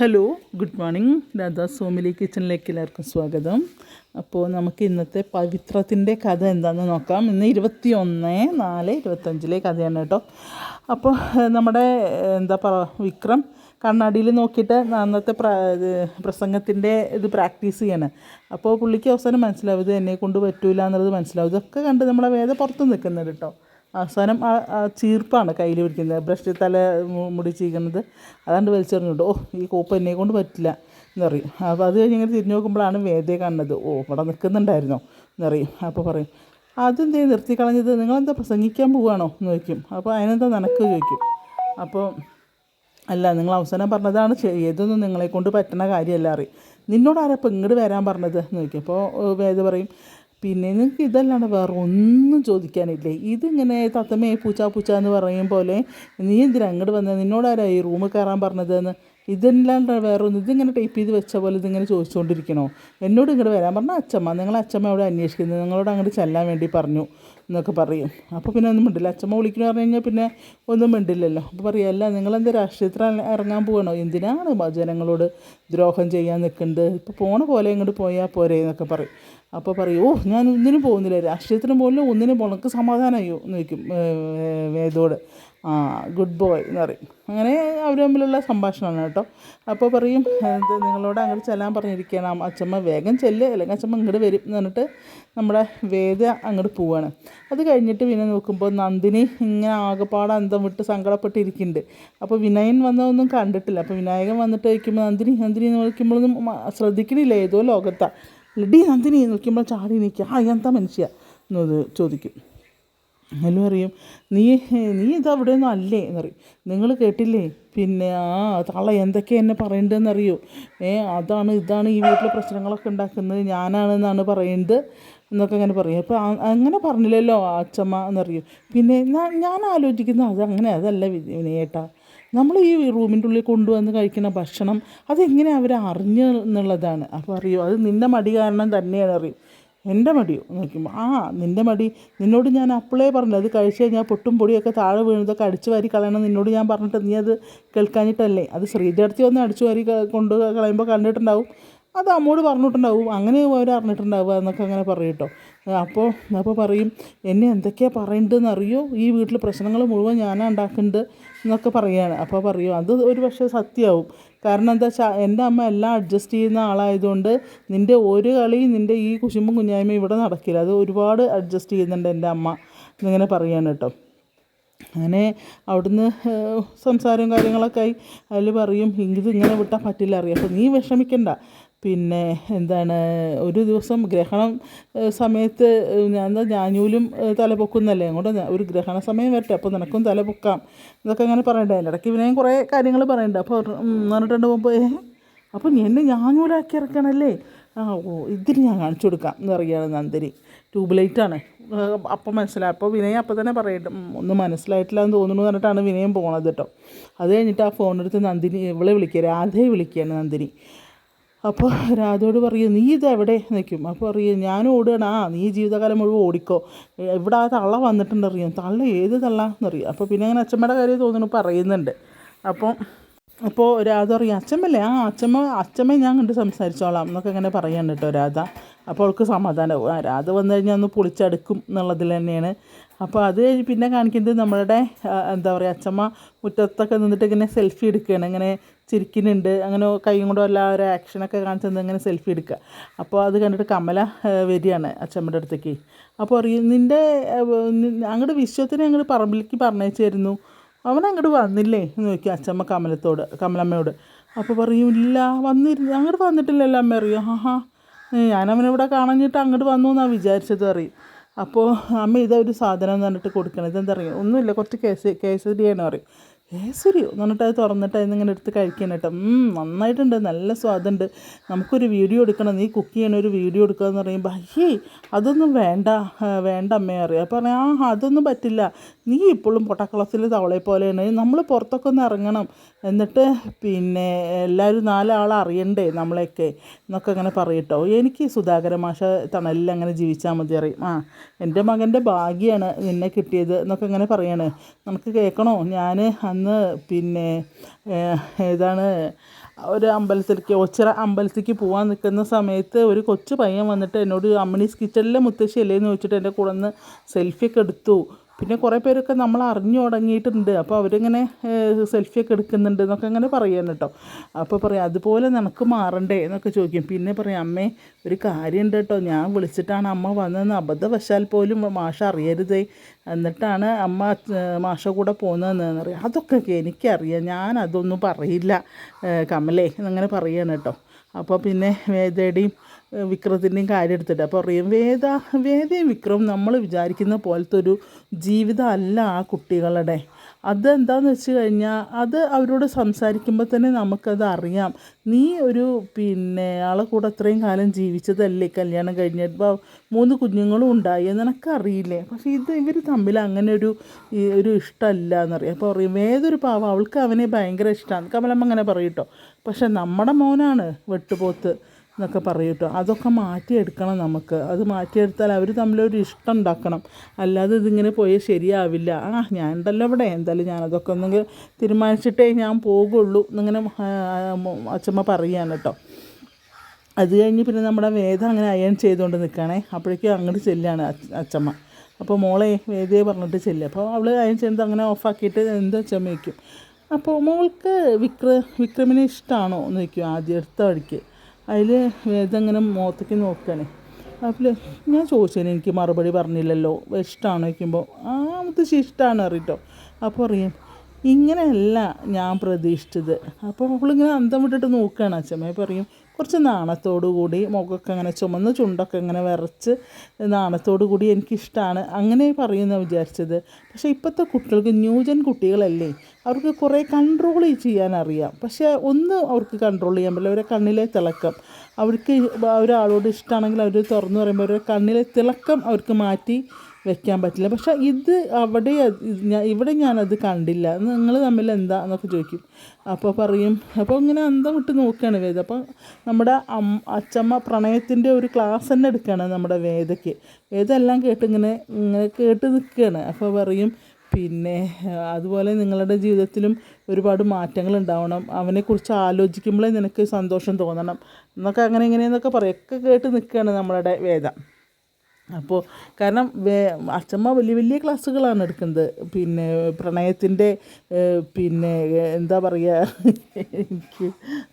Hello good morning Radha Somili കിച്ചണിലേക്ക് എല്ലാവർക്കും സ്വാഗതം. അപ്പോൾ നമുക്ക് ഇന്നത്തെ പവിത്രത്തിന്റെ കഥ എന്താണെന്ന് നോക്കാം. ഇന്ന് ഇരുപത്തി ഒന്ന് നാല് ഇരുപത്തഞ്ചിലെ കഥയാണ് കേട്ടോ. അപ്പോൾ നമ്മുടെ എന്താ പറ വിക്രം കണ്ണാടിയിൽ നോക്കിയിട്ട് അന്നത്തെ പ്ര പ്രസംഗത്തിന്റെ ഇത് പ്രാക്ടീസ് ചെയ്യണം. അപ്പോൾ പുള്ളിക്ക് അവസാനം മനസ്സിലാവും ഇത് എന്നെ കൊണ്ട് പറ്റൂല എന്നുള്ളത് മനസ്സിലാവും. ഇതൊക്കെ കണ്ട് നമ്മളെ വേദ പുറത്ത് നിൽക്കുന്നുണ്ട് കേട്ടോ. അവസാനം ആ ചീർപ്പാണ് കയ്യിൽ പിടിക്കുന്നത്. ബ്രഷ് തല മുടി ചീകുന്നത് അതാണ്ട് വലിച്ചെറിഞ്ഞുണ്ട് ഓ ഈ കോപ്പ് എന്നെ കൊണ്ട് പറ്റില്ല എന്നറിയും അപ്പോൾ അത് കഴിഞ്ഞ് ഇങ്ങനെ തിരിഞ്ഞ് നോക്കുമ്പോഴാണ് വേദയെ കാണുന്നത്. ഓ ഇവിടെ നിൽക്കുന്നുണ്ടായിരുന്നോ? എന്നറിയും അപ്പോൾ പറയും അതെന്തേ നിർത്തി കളഞ്ഞത്? നിങ്ങളെന്താ പ്രസംഗിക്കാൻ പോവുകയാണോ എന്ന് ചോദിക്കും. അപ്പോൾ അതിനെന്താ നനക്ക് ചോദിക്കും. അപ്പോൾ അല്ല നിങ്ങൾ അവസാനം പറഞ്ഞതാണ് ഏതൊന്നും നിങ്ങളെ കൊണ്ട് പറ്റുന്ന കാര്യമല്ല അറിയും നിന്നോട് ആരാ ഇപ്പം ഇങ്ങോട്ട് വരാൻ പറഞ്ഞത്? എന്ന് ചോദിക്കും. അപ്പോൾ വേദ പറയും പിന്നെ നിങ്ങൾക്ക് ഇതല്ലാണ്ട് വേറെ ഒന്നും ചോദിക്കാനില്ലേ? ഇതിങ്ങനെ തത്തമേ പൂച്ച പൂച്ച എന്ന് പറയും പോലെ നീ എന്തിനാ അങ്ങോട്ട് വന്നത് നിന്നോടാരാ ഈ റൂമിൽ കയറാൻ പറഞ്ഞതെന്ന്? ഇതല്ലാണ്ട് വേറെ ഒന്നും ഇതിങ്ങനെ ടൈപ്പ് ചെയ്ത് വെച്ച പോലെ ഇതിങ്ങനെ ചോദിച്ചുകൊണ്ടിരിക്കണോ എന്നോട് ഇങ്ങോട്ട് വരാൻ പറഞ്ഞാൽ അച്ഛമ്മ നിങ്ങൾ അച്ഛമ്മ അവിടെ അന്വേഷിക്കുന്നത് നിങ്ങളോട് അങ്ങോട്ട് ചെല്ലാൻ വേണ്ടി പറഞ്ഞു. എന്നൊക്കെ പറയും. അപ്പോൾ പിന്നെ ഒന്നും മിണ്ടില്ല. അച്ഛമ്മ വിളിക്കണ പറഞ്ഞു കഴിഞ്ഞാൽ പിന്നെ ഒന്നും മിണ്ടില്ലല്ലോ. അപ്പോൾ പറയും അല്ല നിങ്ങളെന്താ രാഷ്ട്രീയത്തിൽ ഇറ- ഇറങ്ങാൻ പോകണോ എന്തിനാണ് ജനങ്ങളോട് ദ്രോഹം ചെയ്യാൻ നിൽക്കുന്നത് ഇപ്പോൾ പോണ പോലെ ഇങ്ങോട്ട് പോയാൽ പോരെ എന്നൊക്കെ പറയും. അപ്പോൾ പറയും ഓ ഞാൻ ഒന്നിനും പോകുന്നില്ല. രാഷ്ട്രീയത്തിന് പോലും ഒന്നിനും പോകണം എനിക്ക് സമാധാനമായോ എന്ന് ചോദിക്കും വേദോട് ആ ഗുഡ് ബോയ് എന്ന് പറയും. അങ്ങനെ അവർ തമ്മിലുള്ള സംഭാഷണമാണ് കേട്ടോ. അപ്പോൾ പറയും ഇത് നിങ്ങളോട് അങ്ങോട്ട് ചെല്ലാൻ പറഞ്ഞിരിക്കണം അച്ചമ്മ വേഗം ചെല്ല് അല്ലെങ്കിൽ അച്ചമ്മ ഇങ്ങോട്ട് വരും എന്ന് പറഞ്ഞിട്ട് നമ്മുടെ വേദ അങ്ങോട്ട് പോവാണ്. അത് കഴിഞ്ഞിട്ട് പിന്നെ നോക്കുമ്പോൾ നന്ദിനി ഇങ്ങനെ ആകെപ്പാടെ അന്തം വിട്ട് സങ്കടപ്പെട്ടിരിക്കുന്നുണ്ട്. അപ്പോൾ വിനയൻ വന്നതൊന്നും കണ്ടിട്ടില്ല. അപ്പോൾ വിനായകൻ വന്നിട്ട് വയ്ക്കുമ്പോൾ നന്ദിനി നന്ദിനി എന്ന് വിളിക്കുമ്പോഴൊന്നും ശ്രദ്ധിക്കണില്ല. ഏതോ ലോകത്താണ് ലഡി നന്ദിനി നോക്കുമ്പോൾ ചാടി നിൽക്കുക ആ എന്താ മനുഷ്യ? എന്നത് ചോദിക്കും. എല്ലാം അറിയാം. നീ നീ ഇത് അവിടെ ഒന്നും അല്ലേ എന്നറിയും. നിങ്ങൾ കേട്ടില്ലേ? പിന്നെ ആ തള്ള എന്തൊക്കെ എന്നെ പറയേണ്ടതെന്നറിയോ ഏ അതാണ് ഇതാണ് ഈ വീട്ടിലെ പ്രശ്നങ്ങളൊക്കെ ഉണ്ടാക്കുന്നത്. ഞാനാണെന്നാണ് പറയുന്നത് എന്നൊക്കെ അങ്ങനെ പറയും. അപ്പോൾ അങ്ങനെ പറഞ്ഞില്ലല്ലോ അച്ഛമ്മ എന്നറിയും. പിന്നെ ഞാൻ ആലോചിക്കുന്നത് അത് അങ്ങനെ അതല്ല വിനയേട്ടാ നമ്മൾ ഈ റൂമിന്റെ ഉള്ളിൽ കൊണ്ടുവന്ന് കഴിക്കുന്ന ഭക്ഷണം അതെങ്ങനെ അവർ അറിഞ്ഞു എന്നുള്ളതാണ്. അപ്പോൾ അറിയോ? അത് നിന്റെ മടി കാരണം തന്നെയാണ് അറിയും എന്റെ മടിയോ നോക്കുമ്പോൾ ആ നിന്റെ മടി. നിന്നോട് ഞാൻ അപ്പോളേ പറഞ്ഞു അത് കഴിച്ച് കഴിഞ്ഞാൽ പൊട്ടും പൊടിയൊക്കെ താഴെ വീണതൊക്കെ അടിച്ചു വാരി കളയണം നിന്നോട് ഞാൻ പറഞ്ഞിട്ട് നീ അത് കേൾക്കാഞ്ഞിട്ടല്ലേ? അത് ശ്രീജടത്തി ഒന്ന് അടിച്ചു വാരി കൊണ്ട് കളയുമ്പോൾ കണ്ടിട്ടുണ്ടാവും. അത് അമ്മോട് പറഞ്ഞിട്ടുണ്ടാവും. അങ്ങനെ അവർ അറിഞ്ഞിട്ടുണ്ടാവുക എന്നൊക്കെ അങ്ങനെ പറയും അപ്പോൾ അപ്പോൾ പറയും എന്നെ എന്തൊക്കെയാണ് പറയേണ്ടതെന്ന് അറിയോ ഈ വീട്ടിൽ പ്രശ്നങ്ങൾ മുഴുവൻ ഞാനാണ് ഉണ്ടാക്കുന്നുണ്ട് എന്നൊക്കെ പറയുകയാണ് അപ്പോൾ പറയും അത് ഒരു പക്ഷേ സത്യമാവും കാരണം എന്താ വെച്ചാൽ എന്റെ അമ്മ എല്ലാം അഡ്ജസ്റ്റ് ചെയ്യുന്ന ആളായതുകൊണ്ട് നിന്റെ ഒരു കളി നിന്റെ ഈ കുശുമ്പും കുഞ്ഞായ്മയും ഇവിടെ നടക്കില്ല. അത് ഒരുപാട് അഡ്ജസ്റ്റ് ചെയ്യുന്നുണ്ട് എന്റെ അമ്മ. എന്നിങ്ങനെ പറയാണ് കേട്ടോ. അങ്ങനെ അവിടുന്ന് സംസാരവും കാര്യങ്ങളൊക്കെ ആയി. അതിൽ പറയും ഇങ്ങനെ വിട്ടാൽ പറ്റില്ല. അറിയാം. അപ്പോൾ നീ വിഷമിക്കണ്ട. പിന്നെ എന്താണ് ഒരു ദിവസം ഗ്രഹണം സമയത്ത് ഞാൻ ഏഹ്, തല പൊക്കുന്നല്ലേ അങ്ങോട്ട് ഒരു ഗ്രഹണ സമയം വരട്ടെ അപ്പോൾ നിനക്കും തല പൊക്കാം ഇതൊക്കെ അങ്ങനെ പറയണ്ടേ? അതിന്റെ ഇടയ്ക്ക് ഇവനെയും കുറേ കാര്യങ്ങൾ പറയണ്ട. അപ്പോൾ പറഞ്ഞിട്ടുണ്ട് മുമ്പ് അപ്പം എന്നെ ഞാനൂലാക്കി ഇറക്കണല്ലേ? ആ ഓ ഇതിന് ഞാൻ കാണിച്ചു കൊടുക്കാം എന്ന് പറയുകയാണ് നന്ദിനി. ട്യൂബ് ലൈറ്റാണ് അപ്പം മനസ്സിലായി. അപ്പോൾ വിനയം അപ്പം തന്നെ പറയട്ടെ ഒന്നും മനസ്സിലായിട്ടില്ല എന്ന് തോന്നുന്നു പറഞ്ഞിട്ടാണ് വിനയം പോണത് കേട്ടോ. അത് കഴിഞ്ഞിട്ട് ആ ഫോണെടുത്ത് നന്ദിനി ഇവളെ വിളിക്കുക രാധയെ വിളിക്കുകയാണ് നന്ദിനി. അപ്പോൾ രാധയോട് പറയും നീ ഇത് എവിടെ നിൽക്കും അപ്പോൾ പറയും ഞാൻ ഓടുകയാണ്. ആ നീ ജീവിതകാലം മുഴുവൻ ഓടിക്കോ. ഇവിടെ ആ തള്ള വന്നിട്ടുണ്ടറിയും തള്ള ഏത് തള്ള എന്നറിയും അപ്പോൾ പിന്നെ അങ്ങനെ അച്ഛമ്മയുടെ കാര്യം തോന്നുന്നു പറയുന്നുണ്ട്. അപ്പോൾ അപ്പോൾ രാധ പറയും അച്ഛമ്മല്ലേ? ആ അച്ഛമ്മ അച്ഛമ്മ ഞാൻ കണ്ട് സംസാരിച്ചോളാം എന്നൊക്കെ ഇങ്ങനെ പറയാൻ കേട്ടോ രാധ. അപ്പോൾ അവൾക്ക് സമാധാനമാവും ആ രാധ വന്നു കഴിഞ്ഞാൽ ഒന്ന് പൊളിച്ചടുക്കും എന്നുള്ളതിൽ തന്നെയാണ്. അപ്പോൾ അത് കഴിഞ്ഞ് പിന്നെ കാണിക്കുന്നത് നമ്മളുടെ എന്താ പറയുക അച്ഛമ്മ മുറ്റത്തൊക്കെ നിന്നിട്ട് ഇങ്ങനെ സെൽഫി എടുക്കുകയാണ്. ഇങ്ങനെ ചിരിക്കുന്നുണ്ട്. അങ്ങനെ കൈയും കൊണ്ടും എല്ലാ ഒരു ആക്ഷനൊക്കെ കാണിച്ചത് ഇങ്ങനെ സെൽഫി എടുക്കുക. അപ്പോൾ അത് കണ്ടിട്ട് കമല വരികയാണ് അച്ഛമ്മയുടെ അടുത്തേക്ക്. അപ്പോൾ അറിയും നിന്റെ അങ്ങോട്ട് വിശ്വത്തിനെ അങ്ങോട്ട് പറമ്പിലേക്ക് പറഞ്ഞയച്ചായിരുന്നു അവൻ അങ്ങോട്ട് വന്നില്ലേ? എന്ന് ചോദിക്കും അച്ഛമ്മ കമലത്തോട് കമലമ്മയോട്. അപ്പോൾ പറയും ഇല്ല വന്നിരുന്നു അങ്ങോട്ട് വന്നിട്ടില്ലല്ലോ അമ്മ അറിയും ആ ഹാ ഞാനവനിവിടെ കാണഞ്ഞിട്ട് അങ്ങോട്ട് വന്നു എന്നാണ് വിചാരിച്ചത് അറിയും അപ്പോൾ അമ്മ ഇതൊരു സാധനം എന്ന് പറഞ്ഞിട്ട് കൊടുക്കണം. ഇതെന്താ? അറിയും ഒന്നുമില്ല കുറച്ച് കേസ് കേസരിയാണ് പറയും. കേസരിയോ എന്ന് പറഞ്ഞിട്ട് അത് തുറന്നിട്ട് അതിങ്ങനെ എടുത്ത് കഴിക്കണം കേട്ടോ. നന്നായിട്ടുണ്ട് നല്ല സ്വാദുണ്ട്. നമുക്കൊരു വീഡിയോ എടുക്കണം. നീ കുക്ക് ചെയ്യണ ഒരു വീഡിയോ എടുക്കുക എന്ന് പറയുമ്പോൾ അയ്യേ അതൊന്നും വേണ്ട വേണ്ട അമ്മയെ അറിയാം. അപ്പം ആ അതൊന്നും പറ്റില്ല. നീ ഇപ്പോഴും പൊട്ടക്കുളത്തിൽ തവളെ പോലെയാണ്. നമ്മൾ പുറത്തൊക്കെ ഒന്ന് ഇറങ്ങണം. എന്നിട്ട് പിന്നെ എല്ലാവരും നാലാൾ അറിയണ്ടേ നമ്മളെയൊക്കെ എന്നൊക്കെ അങ്ങനെ പറയട്ടോ. എനിക്ക് സുധാകര മാഷ തണലിൽ അങ്ങനെ ജീവിച്ചാൽ മതി അറിയും. ആ എന്റെ മകന്റെ ഭാഗ്യമാണ് നിന്നെ കിട്ടിയത് എന്നൊക്കെ അങ്ങനെ പറയാണ്. നമുക്ക് കേൾക്കണോ? ഞാൻ അന്ന് പിന്നെ ഏതാണ് ഒരു അമ്പലത്തിലേക്ക് ഒച്ചിറ അമ്പലത്തിലേക്ക് പോകാൻ നിൽക്കുന്ന സമയത്ത് ഒരു കൊച്ചു പയ്യൻ വന്നിട്ട് എന്നോട് അമ്മിണീസ് കിച്ചണിലെ മുത്തശ്ശി അല്ലേ എന്ന് ചോദിച്ചിട്ട് എന്റെ കൂടെ നിന്ന് സെൽഫിയൊക്കെ എടുത്തു. പിന്നെ കുറേ പേരൊക്കെ നമ്മൾ അറിഞ്ഞു തുടങ്ങിയിട്ടുണ്ട്. അപ്പോൾ അവരിങ്ങനെ സെൽഫിയൊക്കെ എടുക്കുന്നുണ്ട് എന്നൊക്കെ അങ്ങനെ പറയാൻ കേട്ടോ അപ്പോൾ പറയാം അതുപോലെ നിനക്ക് മാറണ്ടേ? എന്നൊക്കെ ചോദിക്കും. പിന്നെ പറയാം അമ്മേ ഒരു കാര്യമുണ്ട് കേട്ടോ ഞാൻ വിളിച്ചിട്ടാണ് അമ്മ വന്നതെന്ന് അബദ്ധവശാൽ പോലും മാഷ അറിയരുതേ. എന്നിട്ടാണ് അമ്മ മാഷ കൂടെ പോകുന്നതെന്ന് അറിയാം അതൊക്കെ എനിക്കറിയാം. ഞാൻ അതൊന്നും പറയില്ല. കമലേ എന്നങ്ങനെ പറയാണ് കേട്ടോ അപ്പോൾ പിന്നെ വേദയുടെയും വിക്രത്തിന്റെയും കാര്യം എടുത്തിട്ട് അപ്പോൾ പറയും വേദ വേദയും വിക്രവും നമ്മൾ വിചാരിക്കുന്ന പോലത്തെ ഒരു ജീവിതമല്ല ആ കുട്ടികളുടെ. അതെന്താന്ന് വെച്ച് കഴിഞ്ഞാൽ അത് അവരോട് സംസാരിക്കുമ്പോൾ തന്നെ നമുക്കത് അറിയാം. നീ ഒരു പിന്നെ ആളെ കൂടെ അത്രയും കാലം ജീവിച്ചതല്ലേ? കല്യാണം കഴിഞ്ഞപ്പോൾ മൂന്ന് കുഞ്ഞുങ്ങളും ഉണ്ടായി എന്ന് നിനക്കറിയില്ലേ? പക്ഷേ ഇത് ഇവർ തമ്മിൽ അങ്ങനെ ഒരു ഒരു ഇഷ്ടമല്ല എന്നറിയാം അപ്പോൾ പറയും ഏതൊരു പാവം അവൾക്ക് അവനെ ഭയങ്കര ഇഷ്ടമാണ് കമലമ്മ അങ്ങനെ പറയും കേട്ടോ. പക്ഷെ നമ്മുടെ മോനാണ് വെട്ടുപോത്ത്. എന്നൊക്കെ പറയും അതൊക്കെ മാറ്റിയെടുക്കണം നമുക്ക്. അത് മാറ്റിയെടുത്താൽ അവർ തമ്മിലൊരു ഇഷ്ടം ഉണ്ടാക്കണം. അല്ലാതെ ഇതിങ്ങനെ പോയാൽ ശരിയാവില്ല. ആ ഞാൻ ഉണ്ടല്ലോ ഇവിടെ. എന്തായാലും ഞാനതൊക്കെ ഒന്നെങ്കിൽ തീരുമാനിച്ചിട്ടേ ഞാൻ പോകുള്ളൂ എന്നിങ്ങനെ അച്ഛമ്മ പറയാണ് കേട്ടോ അത് കഴിഞ്ഞ് പിന്നെ നമ്മുടെ വേദം അങ്ങനെ അയൺ ചെയ്തുകൊണ്ട് നിൽക്കുകയാണേ. അപ്പോഴേക്കും അങ്ങോട്ട് ചെല്ലുകയാണ് അച്ചമ്മ അപ്പോൾ മോളെ വേദിയെ പറഞ്ഞിട്ട് ചെല്ലുക അപ്പോൾ അവൾ അയൺ ചെയ്യുന്നത് അങ്ങനെ ഓഫാക്കിയിട്ട് എന്താ അച്ഛമ്മ വയ്ക്കും അപ്പോൾ മോൾക്ക് വിക്ര വിക്രമിനെ ഇഷ്ടമാണോ എന്ന് വയ്ക്കും ആദ്യം എടുത്ത വഴിക്ക്. അതിൽ ഇതങ്ങനെ മുഖത്തേക്ക് നോക്കുകയാണ് അപ്പോൾ ഞാൻ ചോദിച്ചതിന് എനിക്ക് മറുപടി പറഞ്ഞില്ലല്ലോ. ഇഷ്ടമാണോ വയ്ക്കുമ്പോൾ ആ മുത്തശ്ശി ഇഷ്ടമാണ് അറിയിട്ടോ അപ്പോൾ അറിയാം ഇങ്ങനെയല്ല ഞാൻ പ്രതീക്ഷിച്ചത്. അപ്പോൾ അവളിങ്ങനെ അന്തം വിട്ടിട്ട് നോക്കുകയാണ്. അച്ഛമ്മ പറയും കുറച്ച് നാണത്തോടു കൂടി മുഖമൊക്കെ അങ്ങനെ ചുമന്ന് ചുണ്ടൊക്കെ ഇങ്ങനെ വിറച്ച് നാണത്തോടു കൂടി എനിക്കിഷ്ടമാണ് അങ്ങനെ പറയുന്ന വിചാരിച്ചത്. പക്ഷേ ഇപ്പോഴത്തെ കുട്ടികൾക്ക് ന്യൂജൻ കുട്ടികളല്ലേ അവർക്ക് കുറേ കൺട്രോൾ ചെയ്യാൻ അറിയാം. പക്ഷേ ഒന്ന് അവർക്ക് കൺട്രോൾ ചെയ്യാൻ പറ്റില്ല. അവരെ കണ്ണിലെ തിളക്കം. അവർക്ക് ഒരാളോട് ഇഷ്ടമാണെങ്കിൽ അവർ തുറന്നു പറയുമ്പോൾ അവരുടെ കണ്ണിലെ തിളക്കം അവർക്ക് മാറ്റി വെക്കാൻ പറ്റില്ല. പക്ഷേ ഇത് അവിടെ ഇവിടെ ഞാനത് കണ്ടില്ല. നിങ്ങൾ തമ്മിൽ എന്താ എന്നൊക്കെ ചോദിക്കും. അപ്പോൾ പറയും അപ്പോൾ ഇങ്ങനെ അന്തം വിട്ട് നോക്കുകയാണ് വേദ. അപ്പോൾ നമ്മുടെ അച്ചമ്മ പ്രണയത്തിന്റെ ഒരു ക്ലാസ് തന്നെ എടുക്കുകയാണ് നമ്മുടെ വേദയ്ക്ക്. വേദ എല്ലാം കേട്ട് ഇങ്ങനെ ഇങ്ങനെ കേട്ട് നിൽക്കുകയാണ്. അപ്പോൾ പറയും പിന്നെ അതുപോലെ നിങ്ങളുടെ ജീവിതത്തിലും ഒരുപാട് മാറ്റങ്ങൾ ഉണ്ടാവണം. അവനെക്കുറിച്ച് ആലോചിക്കുമ്പോഴേ നിനക്ക് സന്തോഷം തോന്നണം. എന്നൊക്കെ അങ്ങനെ ഇങ്ങനെയെന്നൊക്കെ പറയും. ഒക്കെ കേട്ട് നിൽക്കുകയാണ് നമ്മളുടെ വേദ. അപ്പോൾ കാരണം അച്ഛമ്മ വലിയ വലിയ ക്ലാസ്സുകളാണ് എടുക്കുന്നത്. പിന്നെ പ്രണയത്തിന്റെ പിന്നെ എന്താ പറയുക എനിക്ക്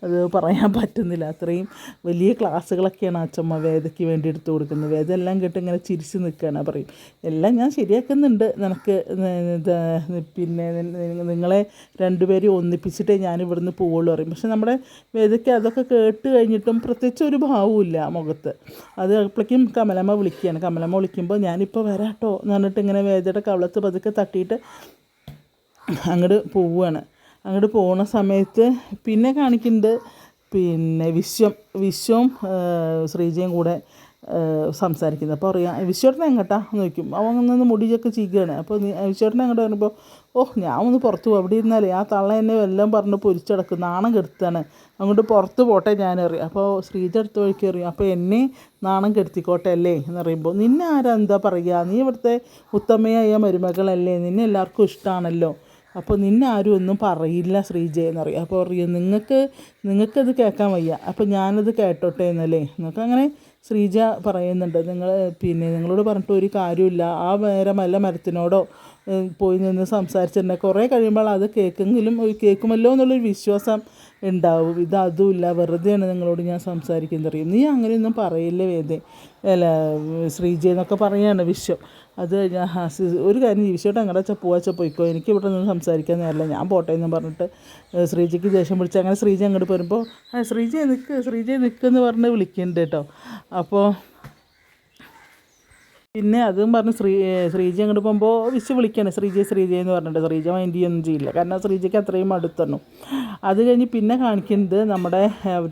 അത് പറയാൻ പറ്റുന്നില്ല. അത്രയും വലിയ ക്ലാസ്സുകളൊക്കെയാണ് അച്ഛമ്മ വേദയ്ക്ക് വേണ്ടി എടുത്തു കൊടുക്കുന്നത്. വേദ എല്ലാം കേട്ട് ഇങ്ങനെ ചിരിച്ച് നിൽക്കുകയാണ് പറയും. എല്ലാം ഞാൻ ശരിയാക്കുന്നുണ്ട്. നിനക്ക് പിന്നെ നിങ്ങളെ രണ്ടുപേരും ഒന്നിപ്പിച്ചിട്ടേ ഞാൻ ഇവിടുന്ന് പോവുള്ളൂ പറയും. പക്ഷെ നമ്മുടെ വേദയ്ക്ക് അതൊക്കെ കേട്ട് കഴിഞ്ഞിട്ടും പ്രത്യേകിച്ച് ഒരു ഭാവവും ഇല്ല മുഖത്ത്. അത് അപ്പോഴേക്കും കമലമ്മ വിളിക്കുകയാണ്. കമലമ്മ വിളിക്കുമ്പോൾ ഞാനിപ്പോൾ വരാം കേട്ടോ എന്ന് പറഞ്ഞിട്ട് ഇങ്ങനെ വേദയുടെ കവളത്ത് പതുക്കെ തട്ടിയിട്ട് അങ്ങോട്ട് പോവുകയാണ് അങ്ങോട്ട് പോകുന്ന സമയത്ത് പിന്നെ കാണിക്കുന്നത് പിന്നെ വിശ്വം വിശ്വം ശ്രീജയും കൂടെ സംസാരിക്കുന്നത്. അപ്പോൾ അറിയാം വിശ്വട്ടനെ എങ്ങോട്ടാ എന്ന് ചോദിക്കും. അവൻ നിന്ന് മുടിയൊക്കെ ചീക്കുകയാണ് അപ്പോൾ നീ വിശ്വട്ടനെ എങ്ങോട്ട് പറയുമ്പോൾ ഓ ഞാൻ ഒന്ന് പുറത്ത് പോകും അവിടെ ഇരുന്നാലേ ആ തള്ള എന്നെ എല്ലാം പറഞ്ഞ് പൊരിച്ചടക്കും നാണം കെടുത്താണ്. അങ്ങോട്ട് പുറത്ത് പോട്ടെ ഞാൻ അറിയാം. അപ്പോൾ ശ്രീജ അടുത്ത വഴിക്ക് അറിയാം. അപ്പോൾ എന്നെ നാണം കെടുത്തിക്കോട്ടെ അല്ലേ എന്ന് പറയുമ്പോൾ നിന്നെ ആരെന്താ പറയുക? നീ ഇവിടുത്തെ ഉത്തമയായ മരുമകളല്ലേ? നിന്നെ എല്ലാവർക്കും ഇഷ്ടമാണല്ലോ അപ്പോൾ നിന്നെ ആരും ഒന്നും പറയില്ല ശ്രീജയ എന്നറിയാം അപ്പോൾ അറിയാം നിങ്ങൾക്ക് നിങ്ങൾക്കത് കേൾക്കാൻ വയ്യ. അപ്പോൾ ഞാനത് കേട്ടോട്ടെ എന്നല്ലേ? നിങ്ങൾക്ക് അങ്ങനെ ശ്രീജ പറയുന്നുണ്ട്. നിങ്ങൾ പിന്നെ നിങ്ങളോട് പറഞ്ഞിട്ട് ഒരു കാര്യമില്ല ആ വേറെ വല്ല മരത്തിനോടോ പോയി നിന്ന് സംസാരിച്ചിട്ടുണ്ടെങ്കിൽ കുറേ കഴിയുമ്പോൾ അത് കേൾക്കെങ്കിലും ഒരു കേൾക്കുമല്ലോ എന്നുള്ളൊരു വിശ്വാസം ഉണ്ടാവും. ഇത് അതുമില്ല വെറുതെയാണ് നിങ്ങളോട് ഞാൻ സംസാരിക്കുന്നത് അറിയും നീ അങ്ങനെയൊന്നും പറയില്ലേ വേദേ? അല്ല ശ്രീജി എന്നൊക്കെ പറയാണ് വിശ്വം. അത് ഞാൻ ഒരു കാര്യം ജീവിച്ചോട്ട് അങ്ങടെ വെച്ചാൽ പോവാച്ചാൽ പോയിക്കോ. എനിക്ക് ഇവിടെ നിന്ന് സംസാരിക്കാൻ നേരമില്ല. ഞാൻ പോട്ടെ എന്ന് പറഞ്ഞിട്ട് ശ്രീജിക്ക് ദേഷ്യം പിടിച്ച് അങ്ങനെ ശ്രീജി അങ്ങോട്ട് വരുമ്പോൾ ശ്രീജ നിൽക്ക് ശ്രീജി നിൽക്കെന്ന് പറഞ്ഞ് വിളിക്കുന്നുണ്ട് കേട്ടോ. അപ്പോൾ പിന്നെ അതും പറഞ്ഞ് ശ്രീ ശ്രീജി അങ്ങോട്ട് പോകുമ്പോൾ വിശ് വിളിക്കുകയാണ് ശ്രീജി ശ്രീജി എന്ന് പറഞ്ഞിട്ട്. ശ്രീജ മൈൻഡ് ചെയ്യൊന്നും ചെയ്യില്ല കാരണം ശ്രീജയ്ക്ക് അത്രയും അടുത്തന്നു അത് കഴിഞ്ഞ് പിന്നെ കാണിക്കുന്നത് നമ്മുടെ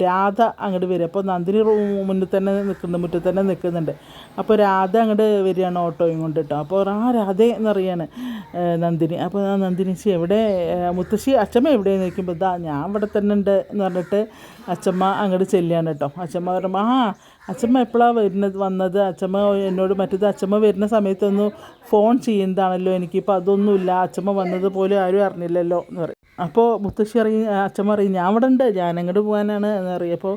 രാധ അങ്ങോട്ട് വരിക അപ്പോൾ നന്ദിനി മുന്നിൽ തന്നെ നിൽക്കുന്നുണ്ട് മുറ്റത്ത് തന്നെ നിൽക്കുന്നുണ്ട്. അപ്പോൾ രാധ അങ്ങോട്ട് വരികയാണ് ഓട്ടോയും കൊണ്ട് കേട്ടോ. അപ്പോൾ ആ രാധ ഏഹ്, നന്ദിനി. അപ്പോൾ ആ നന്ദിനി ചേച്ചി എവിടെ മുത്തശ്ശി അച്ഛമ്മ എവിടെയെന്ന് ചോദിക്കുമ്പോൾ ഇതാ ഞാൻ ഇവിടെ തന്നെ ഉണ്ട് എന്ന് പറഞ്ഞിട്ട് അച്ഛമ്മ അങ്ങോട്ട് ചെല്ലുകയാണ് കേട്ടോ. അച്ഛമ്മ പറയുമ്പോൾ ആ അച്ഛമ്മ എപ്പോഴാണ് വരുന്നത് വന്നത്? അച്ഛമ്മ എന്നോട് മറ്റേത് അച്ഛമ്മ വരുന്ന സമയത്തൊന്ന് ഫോൺ ചെയ്യുന്നതാണല്ലോ എനിക്ക് ഇപ്പോൾ അതൊന്നുമില്ല. അച്ഛമ്മ വന്നത് പോലും ആരും അറിഞ്ഞില്ലല്ലോ എന്ന് പറയും. അപ്പോൾ മുത്തശ്ശി അറിയും അച്ഛമ്മ അറിയും ഞാൻ അവിടെ ഉണ്ട് ഞാൻ അങ്ങോട്ട് പോകാനാണ് എന്ന് പറയും. അപ്പോൾ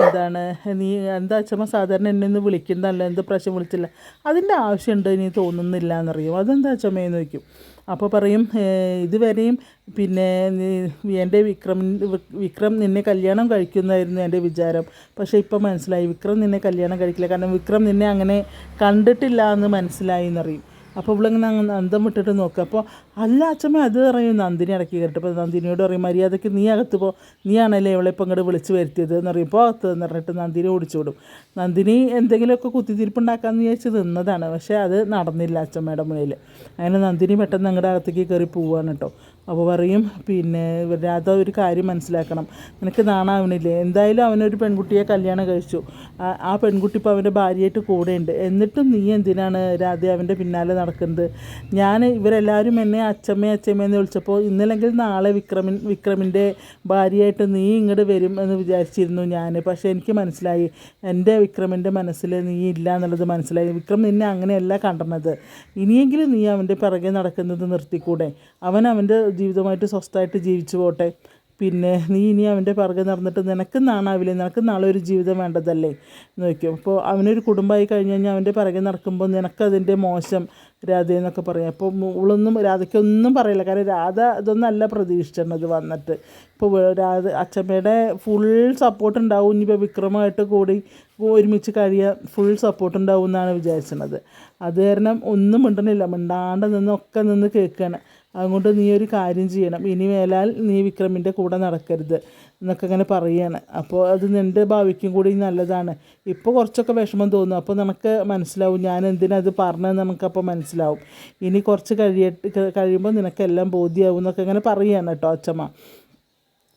എന്താണ് നീ എന്താ അച്ഛമ്മ സാധാരണ എന്നെ ഒന്ന് വിളിക്കുന്നതല്ല? എന്ത് പ്രാവശ്യം വിളിച്ചില്ല? അതിന്റെ ആവശ്യമുണ്ട് നീ തോന്നുന്നില്ല എന്നറിയും അതെന്താ അച്ഛമ്മയെന്ന് ചോദിക്കും. അപ്പോൾ പറയും ഇതുവരെയും പിന്നെ എന്റെ വിക്രം വിക്രം നിന്നെ കല്യാണം കഴിക്കുന്നതായിരുന്നു എന്റെ വിചാരം. പക്ഷേ ഇപ്പം മനസ്സിലായി വിക്രം നിന്നെ കല്യാണം കഴിക്കില്ല. കാരണം വിക്രം നിന്നെ അങ്ങനെ കണ്ടിട്ടില്ല എന്ന് മനസ്സിലായി എന്നറിയും. അപ്പോൾ ഇവളിങ്ങനെ അങ്ങ് അന്തം വിട്ടിട്ട് നോക്കുക അപ്പോൾ അല്ല അച്ഛമ്മ അത് പറയും നന്ദിനി ഇടയ്ക്ക് കയറിട്ട് അപ്പോൾ നന്ദിനിയോട് പറയും മര്യാദയ്ക്ക് നീ അകത്ത് പോ. നീയാണല്ലേ ഇവളെ ഇപ്പം ഇങ്ങോട്ട് വിളിച്ച് വരുത്തിയത്? എന്ന് പറയുമ്പോൾ അകത്ത് എന്ന് പറഞ്ഞിട്ട് നന്ദിനി ഓടിച്ചു വിടും. നന്ദിനി എന്തെങ്കിലുമൊക്കെ കുത്തിത്തിരിപ്പുണ്ടാക്കാമെന്ന് വിചാരിച്ച് നിന്നതാണ്. പക്ഷേ അത് നടന്നില്ല അച്ഛമ്മയുടെ മുന്നിൽ അങ്ങനെ നന്ദിനി പെട്ടെന്ന് അങ്ങോട്ട് അകത്തേക്ക് കയറി പോവുകയാണ് കേട്ടോ. അപ്പോൾ പറയും പിന്നെ രാധ ഒരു കാര്യം മനസ്സിലാക്കണം. നിനക്ക് നാണാവണില്ലേ? എന്തായാലും അവനൊരു പെൺകുട്ടിയെ കല്യാണം കഴിച്ചു. ആ പെൺകുട്ടി ഇപ്പോൾ അവന്റെ ഭാര്യയായിട്ട് കൂടെയുണ്ട്. എന്നിട്ടും നീ എന്തിനാണ് രാധ അവന്റെ പിന്നാലെ നടക്കുന്നത്? ഞാൻ ഇവരെല്ലാവരും എന്നെ അച്ഛമ്മ അച്ചമ്മ എന്ന് വിളിച്ചപ്പോൾ ഇന്നല്ലെങ്കിൽ നാളെ വിക്രമിൻ വിക്രമിന്റെ ഭാര്യയായിട്ട് നീ ഇങ്ങോട്ട് വരും എന്ന് വിചാരിച്ചിരുന്നു ഞാൻ പക്ഷേ എനിക്ക് മനസ്സിലായി എന്റെ വിക്രമിന്റെ മനസ്സിൽ നീ ഇല്ല എന്നുള്ളത് മനസ്സിലായി. വിക്രം നിന്നെ അങ്ങനെയല്ല കണ്ടത് ഇനിയെങ്കിലും നീ അവന്റെ പിറകെ നടക്കുന്നത് നിർത്തിക്കൂടെ? അവൻ അവന്റെ ജീവിതമായിട്ട് സ്വസ്ഥമായിട്ട് ജീവിച്ചു പോട്ടെ. പിന്നെ നീ ഇനി അവന്റെ പിറകെ നടന്നിട്ട് നിനക്ക് നാണാവില്ലേ? നിനക്ക് നാളെ ഒരു ജീവിതം വേണ്ടതല്ലേ? എന്ന് വയ്ക്കും അപ്പോൾ അവനൊരു കുടുംബമായി കഴിഞ്ഞ് കഴിഞ്ഞാൽ അവന്റെ പിറകെ നടക്കുമ്പോൾ നിനക്കതിന്റെ മോശം രാധ എന്നൊക്കെ പറയും. അപ്പോൾ ഇവളൊന്നും രാധയ്ക്കൊന്നും പറയില്ല. കാരണം രാധ ഇതൊന്നല്ല പ്രതീക്ഷിച്ചിരുന്നത് വന്നിട്ട്. ഇപ്പോൾ രാധ അച്ഛമ്മയുടെ ഫുൾ സപ്പോർട്ട് ഉണ്ടാവും. ഇനിയിപ്പോൾ വിക്രമമായിട്ട് കൂടി ഒരുമിച്ച് കഴിയാൻ ഫുൾ സപ്പോർട്ട് ഉണ്ടാവും എന്നാണ് വിചാരിച്ചത് അത് കാരണം ഒന്നും മിണ്ടണില്ല. മിണ്ടാണ്ട് നിന്നൊക്കെ നിന്ന് കേൾക്കുകയാണ് അതുകൊണ്ട് നീ ഒരു കാര്യം ചെയ്യണം. ഇനി മേലാൽ നീ വിക്രമിന്റെ കൂടെ നടക്കരുത് എന്നൊക്കെ അങ്ങനെ പറയുകയാണ് അപ്പോൾ അത് നിന്റെ ഭാവിക്കും കൂടി നല്ലതാണ്. ഇപ്പോൾ കുറച്ചൊക്കെ വിഷമം തോന്നും. അപ്പോൾ നമുക്ക് മനസ്സിലാവും ഞാൻ എന്തിനത് പറഞ്ഞതെന്ന് നമുക്കപ്പോൾ മനസ്സിലാവും. ഇനി കുറച്ച് കഴിയ കഴിയുമ്പോൾ നിനക്കെല്ലാം ബോധ്യമാവും എന്നൊക്കെ അങ്ങനെ പറയുകയാണ് കേട്ടോ അച്ഛമ്മ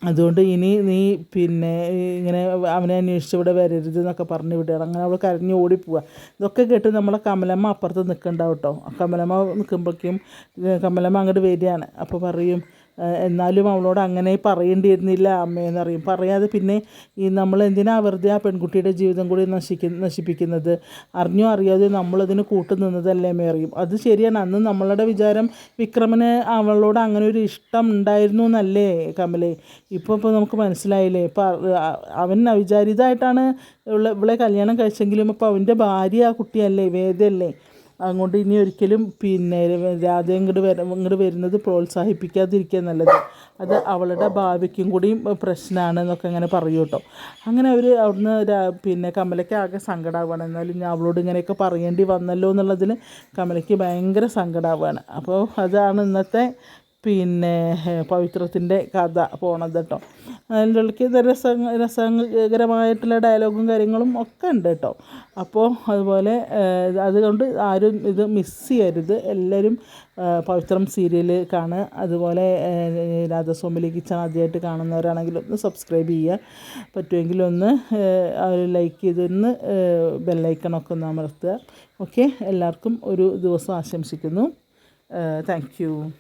അതുകൊണ്ട് ഇനി നീ പിന്നെ ഇങ്ങനെ അവനെ അന്വേഷിച്ച് ഇവിടെ വരരുത് എന്നൊക്കെ പറഞ്ഞ് വിടുകയാണ് അങ്ങനെ അവൾ കരഞ്ഞ് ഓടിപ്പോവുക. ഇതൊക്കെ കേട്ട് നമ്മളെ കമലമ്മ അപ്പുറത്ത് നിൽക്കണ്ടാവും കേട്ടോ. കമലമ്മ നിൽക്കുമ്പോഴേക്കും കമലമ്മ അങ്ങോട്ട് വരികയാണ്. അപ്പോൾ പറയും എന്നാലും അവളോട് അങ്ങനെ പറയേണ്ടിയിരുന്നില്ല. അമ്മയെന്ന് പറയും. പറയാതെ പിന്നെ ഈ നമ്മൾ എന്തിനാ വെറുതെ ആ പെൺകുട്ടിയുടെ ജീവിതം കൂടി നശിക്ക നശിപ്പിക്കുന്നത്? അറിഞ്ഞോ അറിയാതെ നമ്മളതിന് കൂട്ടു നിന്നതല്ലേ മേറിയും അത് ശരിയാണ്. അന്ന് നമ്മളുടെ വിചാരം വിക്രമന് അവളോട് അങ്ങനെ ഒരു ഇഷ്ടം ഉണ്ടായിരുന്നു എന്നല്ലേ കമലേ? ഇപ്പോൾ ഇപ്പോൾ നമുക്ക് മനസ്സിലായില്ലേ? അവൻ അവിചാരിതമായിട്ടാണ് ഇവളെ കല്യാണം കഴിച്ചെങ്കിലും ഇപ്പോൾ അവന്റെ ഭാര്യ ആ കുട്ടിയല്ലേ വേദയല്ലേ? അതുകൊണ്ട് ഇനി ഒരിക്കലും പിന്നെ രാധ ഇങ്ങോട്ട് വര ഇങ്ങോട്ട് വരുന്നത് പ്രോത്സാഹിപ്പിക്കാതിരിക്കുക നല്ലത്. അത് അവളുടെ ഭാവിക്കും കൂടിയും പ്രശ്നമാണ് എന്നൊക്കെ അങ്ങനെ പറയൂ കേട്ടോ. അങ്ങനെ അവർ അവിടുന്ന് പിന്നെ കമലയ്ക്ക് ആകെ സങ്കടമാവുകയാണ് എന്നാലും ഞാൻ അവളോട് ഇങ്ങനെയൊക്കെ പറയേണ്ടി വന്നല്ലോ എന്നുള്ളതിൽ കമലയ്ക്ക് ഭയങ്കര സങ്കടമാവുകയാണ് അപ്പോൾ അതാണ് ഇന്നത്തെ പിന്നെ പവിത്രത്തിന്റെ കഥ പോണത് കേട്ടോ അതിന്റെ ഇടയ്ക്ക് രസ രസകരമായിട്ടുള്ള ഡയലോഗും കാര്യങ്ങളും ഒക്കെ ഉണ്ട് കേട്ടോ അപ്പോൾ അതുപോലെ അതുകൊണ്ട് ആരും ഇത് മിസ് ചെയ്യരുത്. എല്ലാവരും പവിത്രം സീരിയൽ കാണുക. അതുപോലെ രാധസ്വാമിലി കിച്ചൺ ആദ്യമായിട്ട് കാണുന്നവരാണെങ്കിൽ ഒന്ന് സബ്സ്ക്രൈബ് ചെയ്യുക. പറ്റുമെങ്കിൽ ഒന്ന് ലൈക്ക് ചെയ്തൊന്ന് ബെല്ലൈക്കണൊക്കെ ഒന്ന് അമർത്തുക. ഓക്കെ? എല്ലാവർക്കും ഒരു ദിവസം ആശംസിക്കുന്നു. Thank you.